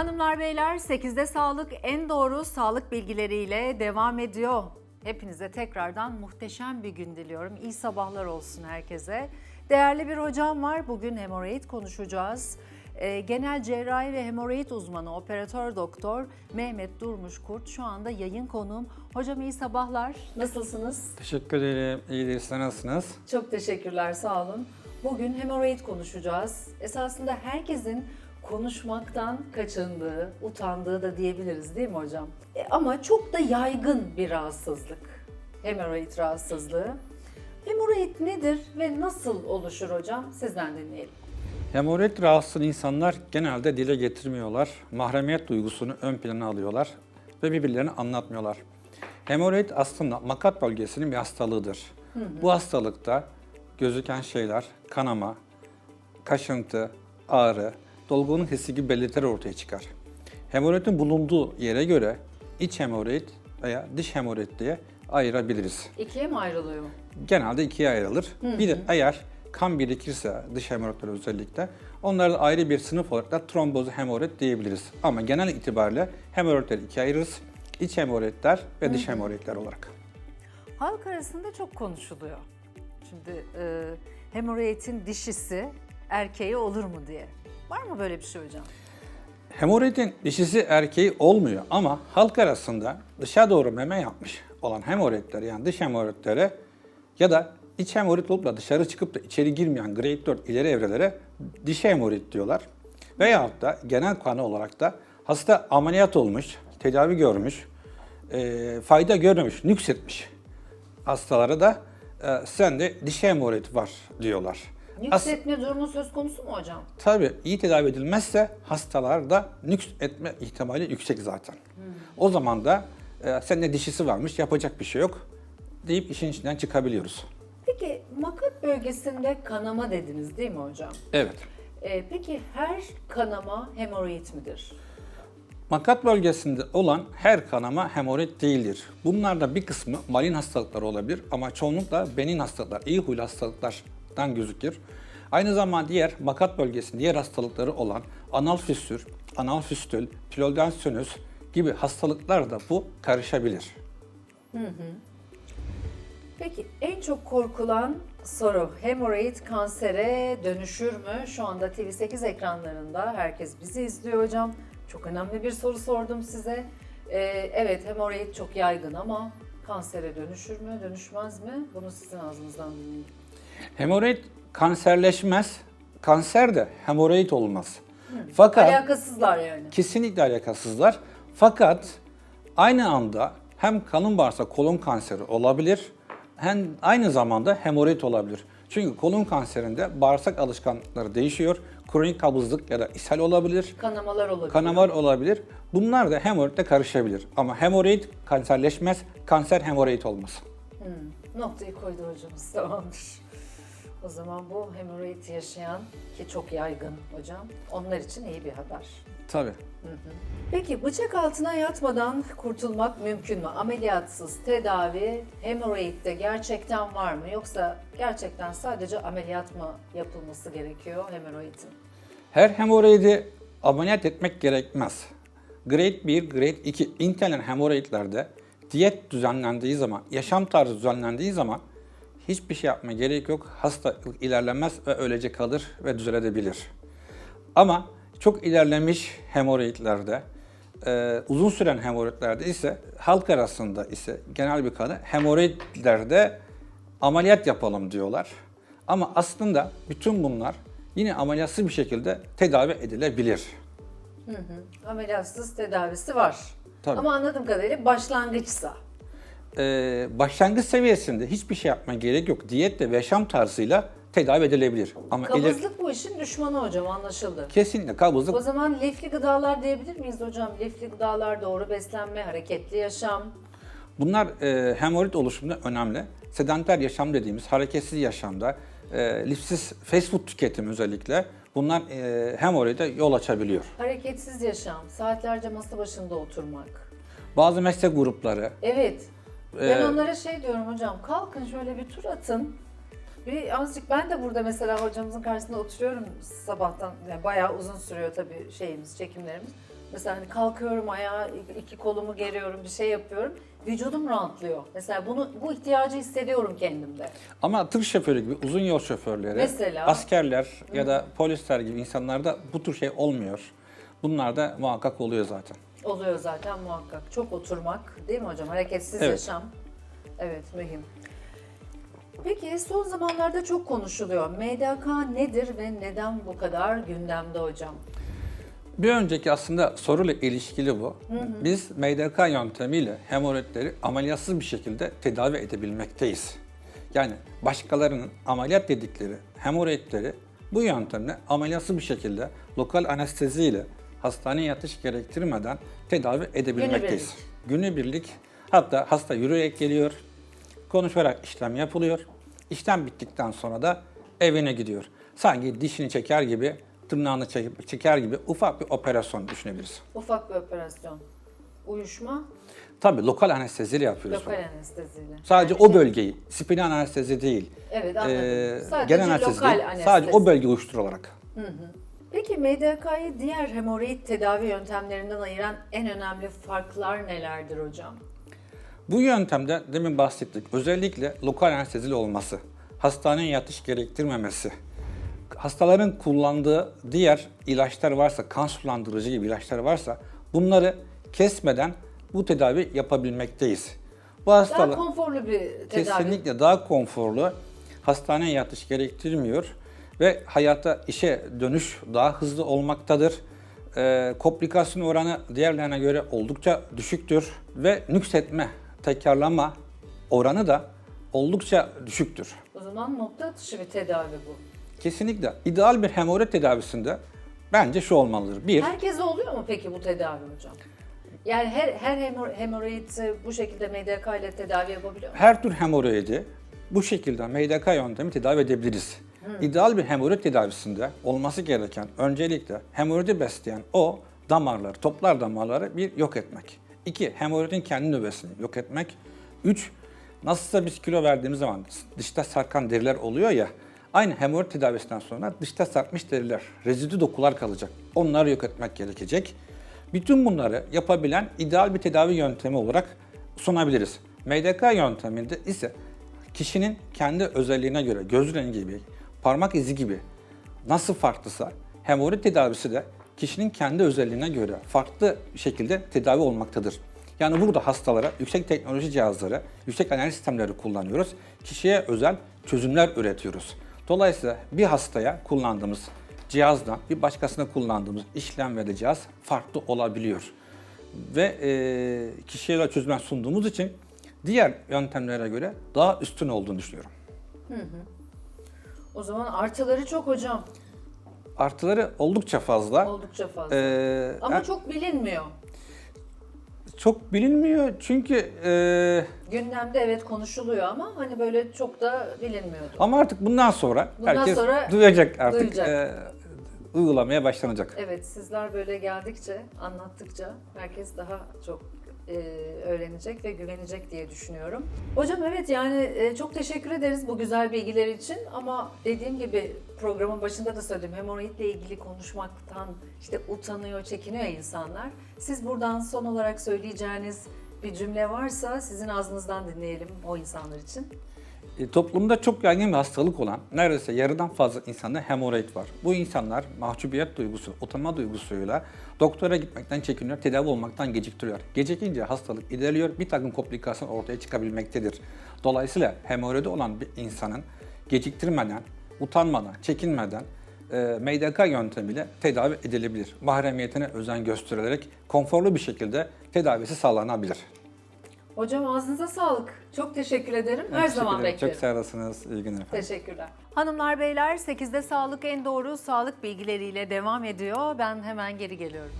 Hanımlar beyler 8'de sağlık en doğru sağlık bilgileriyle devam ediyor. Hepinize tekrardan muhteşem bir gün diliyorum. İyi sabahlar olsun herkese. Değerli bir hocam var. Bugün hemoroid konuşacağız. Ee, Genel cerrahi ve hemoroid uzmanı operatör doktor Mehmet Durmuş Kurt şu anda yayın konuğum. Hocam iyi sabahlar. Nasılsınız? Teşekkür ederim. İyidir. Siz nasılsınız? Çok teşekkürler, sağ olun. Bugün hemoroid konuşacağız. Esasında herkesin konuşmaktan kaçındığı, utandığı da diyebiliriz değil mi hocam? E, ama çok da yaygın bir rahatsızlık. Hemoroid rahatsızlığı. Hemoroid nedir ve nasıl oluşur hocam? Sizden dinleyelim. Hemoroid rahatsız insanlar genelde dile getirmiyorlar. Mahremiyet duygusunu ön plana alıyorlar ve birbirlerine anlatmıyorlar. Hemoroid aslında makat bölgesinin bir hastalığıdır. Bu hastalıkta gözüken şeyler kanama, kaşıntı, ağrı, dolgunun hissi gibi belirtiler ortaya çıkar. Hemoroidin bulunduğu yere göre iç hemoroid veya dış hemoroid diye ayırabiliriz. İkiye mi ayrılıyor? genelde ikiye ayrılır. Bir de eğer kan birikirse dış hemoroidler özellikle onları da ayrı bir sınıf olarak da tromboz hemoroid diyebiliriz. Ama genel itibariyle hemoroidleri ikiye ayırırız. İç hemoroidler ve dış hemoroidler olarak. Halk arasında çok konuşuluyor. Şimdi e, hemoroidin dişisi erkeği olur mu diye. Var mı böyle bir şey hocam? Hemoroidin dişisi erkeği olmuyor ama halk arasında dışa doğru meme yapmış olan hemoroidler yani dış hemoroidlere ya da iç hemoroid olup da dışarı çıkıp da içeri girmeyen grade 4 ileri evrelere dişi hemoroid diyorlar. Veyahut da genel kanı olarak da hasta ameliyat olmuş, tedavi görmüş, e, fayda görmemiş, nüksetmiş hastalara da e, sende dişi hemoroid var diyorlar. As- Nüksetme durumu söz konusu mu hocam? Tabii iyi tedavi edilmezse hastalarda nüks etme ihtimali yüksek zaten. O zaman da e, sende dişisi varmış yapacak bir şey yok deyip işin içinden çıkabiliyoruz. Peki makat bölgesinde kanama dediniz değil mi hocam? Evet. Ee, peki her kanama hemoroid midir? Makat bölgesinde olan her kanama hemoroid değildir. Bunlarda bir kısmı malin hastalıklar olabilir ama çoğunlukla benin hastalıklar, iyi huylu hastalıklardan gözükür. Aynı zamanda diğer makat bölgesinde diğer hastalıkları olan anal fistül, anal fistül, pilodensönüs gibi hastalıklar da bu karışabilir. Peki en çok korkulan soru hemoroid kansere dönüşür mü? Şu anda TV8 ekranlarında herkes bizi izliyor hocam. Çok önemli bir soru sordum size. Ee, evet hemoroid çok yaygın ama kansere dönüşür mü, dönüşmez mi? Bunu sizin ağzınızdan dinleyelim. Hemoroid kanserleşmez, kanser de hemoroid olmaz. Fakat Alakasızlar yani. kesinlikle alakasızlar. Fakat aynı anda hem kalın bağırsak kolon kanseri olabilir, hem aynı zamanda hemoroid olabilir. Çünkü kolon kanserinde bağırsak alışkanlıkları değişiyor. Kronik kabızlık ya da ishal olabilir, Kanamalar olabilir. kanamalar olabilir. Bunlar da hemoroidle karışabilir. Ama hemoroid kanserleşmez, kanser hemoroid olmaz. Noktayı koydu hocamız tamamdır. O zaman bu hemoroid yaşayan ki çok yaygın hocam onlar için iyi bir haber. Tabii. Peki bıçak altına yatmadan kurtulmak mümkün mü? Ameliyatsız tedavi hemoroidde gerçekten var mı? Yoksa gerçekten sadece ameliyat mı yapılması gerekiyor hemoroidin? Her hemoroidi ameliyat etmek gerekmez. Grade 1, Grade 2 intenen hemoroidlerde diyet düzenlendiği zaman, yaşam tarzı düzenlendiği zaman hiçbir şey yapmaya gerek yok. Hastalık ilerlemez ve öylece kalır ve düzelebilir. Ama çok ilerlemiş hemoroidlerde, e, uzun süren hemoroidlerde ise halk arasında ise genel bir kanı hemoroidlerde ameliyat yapalım diyorlar. Ama aslında bütün bunlar yine ameliyatsız bir şekilde tedavi edilebilir. Ameliyatsız tedavisi var. Tabii. Ama anladığım kadarıyla başlangıçsa. Ee, başlangıç seviyesinde hiçbir şey yapmaya gerek yok. Diyetle ve yaşam tarzıyla tedavi edilebilir. Ama Kabızlık bu işin düşmanı hocam anlaşıldı. kesinlikle kabızlık O zaman lifli gıdalar diyebilir miyiz hocam? Lifli gıdalar, doğru beslenme, hareketli yaşam. Bunlar e, hemoroid oluşumunda önemli. Sedanter yaşam dediğimiz hareketsiz yaşamda, e, lifsiz fast food tüketimi özellikle bunlar e, hemoroide yol açabiliyor. Hareketsiz yaşam, saatlerce masa başında oturmak. Bazı meslek grupları Evet. Ben Ee, onlara şey diyorum hocam, kalkın şöyle bir tur atın. Bir azıcık ben de burada mesela hocamızın karşısında oturuyorum sabahtan. Yani bayağı uzun sürüyor tabii şeyimiz, çekimlerimiz. Mesela hani kalkıyorum ayağa, iki kolumu geriyorum, bir şey yapıyorum. Vücudum rahatlıyor. Mesela bunu bu ihtiyacı hissediyorum kendimde. Ama tır şoförü gibi uzun yol şoförleri, Mesela? askerler ya da polisler gibi insanlarda bu tür şey olmuyor. Bunlar da muhakkak oluyor zaten. Oluyor zaten muhakkak. Çok oturmak değil mi hocam? Hareketsiz Evet. yaşam. Evet mühim. Peki son zamanlarda çok konuşuluyor. MDK nedir ve neden bu kadar gündemde hocam? Bir önceki aslında soruyla ilişkili bu. Biz MDK yöntemiyle hemoroidleri ameliyatsız bir şekilde tedavi edebilmekteyiz. Yani başkalarının ameliyat dedikleri hemoroidleri bu yöntemle ameliyatsız bir şekilde lokal anesteziyle hastaneye yatış gerektirmeden tedavi edebilmekteyiz. Günübirlik hatta hasta yürüyerek geliyor, konuşarak işlem yapılıyor. İşlem bittikten sonra da evine gidiyor. Sanki dişini çeker gibi, tırnağını çekip, çeker gibi ufak bir operasyon düşünebiliriz. Ufak bir operasyon. Uyuşma, Tabii lokal anesteziyle yapıyoruz. lokal bunu. anesteziyle. Sadece Yani o şey- bölgeyi, spinal anestezi değil. Evet anladım. Ee, Sadece genel anestezi lokal değil. anestezi. Sadece o bölge uyuşturularak. Peki MDK'yı diğer hemoroid tedavi yöntemlerinden ayıran en önemli farklar nelerdir hocam? Bu yöntemde demin bahsettik. Özellikle lokal anestezili olması, hastaneye yatış gerektirmemesi, hastaların kullandığı diğer ilaçlar varsa, kan sulandırıcı gibi ilaçlar varsa bunları kesmeden bu tedavi yapabilmekteyiz. Bu Daha hastalar konforlu bir tedavi. kesinlikle daha konforlu, hastaneye yatış gerektirmiyor ve hayata, işe dönüş daha hızlı olmaktadır. Ee, komplikasyon oranı diğerlerine göre oldukça düşüktür ve nüksetme, tekrarlama oranı da oldukça düşüktür. O zaman nokta atışı bir tedavi bu. Kesinlikle ideal bir hemoroid tedavisinde bence şu olmalıdır. Bir, Herkese oluyor mu peki bu tedavi hocam? Yani her her hemor- hemoroid bu şekilde MDK ile tedavi yapabiliyor mu? her tür hemoroidi bu şekilde MDK yöntemi tedavi edebiliriz. İdeal bir hemoroid tedavisinde olması gereken öncelikle hemoroidi besleyen o damarları, toplar damarları bir yok etmek. İki, hemoroidin kendi nüvesini yok etmek. Üç, nasılsa biz kilo verdiğimiz zaman dışta sarkan deriler oluyor ya, aynı hemoroid tedavisinden sonra dışta sarkmış deriler, rezidü dokular kalacak. Onları yok etmek gerekecek. Bütün bunları yapabilen ideal bir tedavi yöntemi olarak sunabiliriz. MDK yönteminde ise kişinin kendi özelliğine göre göz rengi gibi, parmak izi gibi nasıl farklısa hemoroid tedavisi de kişinin kendi özelliğine göre farklı şekilde tedavi olmaktadır. Yani burada hastalara yüksek teknoloji cihazları, yüksek analiz sistemleri kullanıyoruz. Kişiye özel çözümler üretiyoruz. Dolayısıyla bir hastaya kullandığımız cihazdan bir başkasına kullandığımız işlem ve de cihaz farklı olabiliyor. Ve e, kişiye özel çözümler sunduğumuz için diğer yöntemlere göre daha üstün olduğunu düşünüyorum. O zaman artıları çok hocam. Artıları oldukça fazla. Oldukça fazla. Ee, Ama er- çok bilinmiyor. çok bilinmiyor çünkü e, Gündemde evet konuşuluyor ama hani böyle çok da bilinmiyordu. ama artık bundan sonra Bundan herkes sonra duyacak artık duyacak. e, uygulamaya başlanacak. Evet sizler böyle geldikçe, anlattıkça herkes daha çok öğrenecek ve güvenecek diye düşünüyorum. Hocam evet yani e, çok teşekkür ederiz bu güzel bilgiler için ama dediğim gibi programın başında da söyledim hemoroidle ilgili konuşmaktan işte utanıyor, çekiniyor insanlar. Siz buradan son olarak söyleyeceğiniz bir cümle varsa sizin ağzınızdan dinleyelim o insanlar için. E, toplumda çok yaygın bir hastalık olan neredeyse yarıdan fazla insanda hemoroid var. Bu insanlar mahcubiyet duygusu, utanma duygusuyla doktora gitmekten çekiniyor, tedavi olmaktan geciktiriyor. Gecikince hastalık ilerliyor, bir takım komplikasyon ortaya çıkabilmektedir. Dolayısıyla hemoroidi olan bir insanın geciktirmeden, utanmadan, çekinmeden e, MDK yöntemiyle tedavi edilebilir. Mahremiyetine özen gösterilerek konforlu bir şekilde tedavisi sağlanabilir. Hocam ağzınıza sağlık. Çok teşekkür ederim. Her Teşekkür zaman ederim. beklerim. Çok sağ olasınız. İyi günler efendim. Teşekkürler. Hanımlar beyler 8'de sağlık en doğru sağlık bilgileriyle devam ediyor. Ben hemen geri geliyorum.